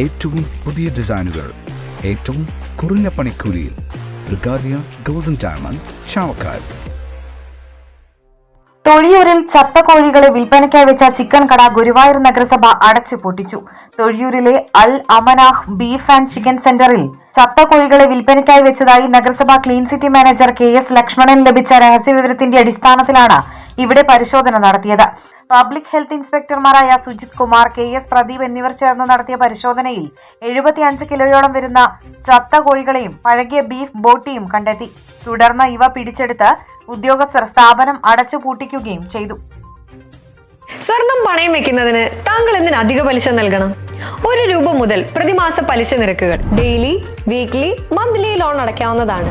ഏറ്റവും പുതിയ ഡിസൈനുകൾ ഏറ്റവും കുറഞ്ഞ പണിക്കൂലിയിൽ. ബ്രിഗാദിയ ഗോൾഡൻ ഡയമണ്ട് ചാവക്കാട്. തൊഴിയൂരിൽ ചത്ത കോഴികളെ വിൽപ്പനയ്ക്കായി വെച്ച ചിക്കൻ കട ഗുരുവായൂർ നഗരസഭ അടച്ചു പൊട്ടിച്ചു. തൊഴിയൂരിലെ Al Amanah beef and chicken സെന്ററിൽ ചത്ത കോഴികളെ വിൽപ്പനയ്ക്കായി വെച്ചതായി നഗരസഭ clean city manager K S Lakshmanan ലഭിച്ച രഹസ്യവിവരത്തിന്റെ അടിസ്ഥാനത്തിലാണ് ഇവിടെ പരിശോധന നടത്തിയത്. പബ്ലിക് ഹെൽത്ത് ഇൻസ്പെക്ടർമാരായ സുജിത് കുമാർ കെ എസ് പ്രദീപ് എന്നിവർ ചേർന്ന് നടത്തിയ പരിശോധനയിൽ എഴുപത്തിയഞ്ച് കിലോയോളം വരുന്ന ചത്ത കോഴികളെയും പഴകിയ ബീഫ് ബോട്ടിയും കണ്ടെത്തി. തുടർന്ന് ഇവ പിടിച്ചെടുത്ത് ഉദ്യോഗസ്ഥർ സ്ഥാപനം അടച്ചുപൂട്ടിക്കുകയും ചെയ്തു. സ്വർണം പണയം വെക്കുന്നതിന് താങ്കൾ എന്തിന് അധിക പലിശ നൽകണം? ഒരു രൂപ മുതൽ പ്രതിമാസ പലിശ നിരക്കുകൾ ഡെയിലി വീക്ക്ലി മന്ത്ലി ലോൺ അടയ്ക്കാവുന്നതാണ്.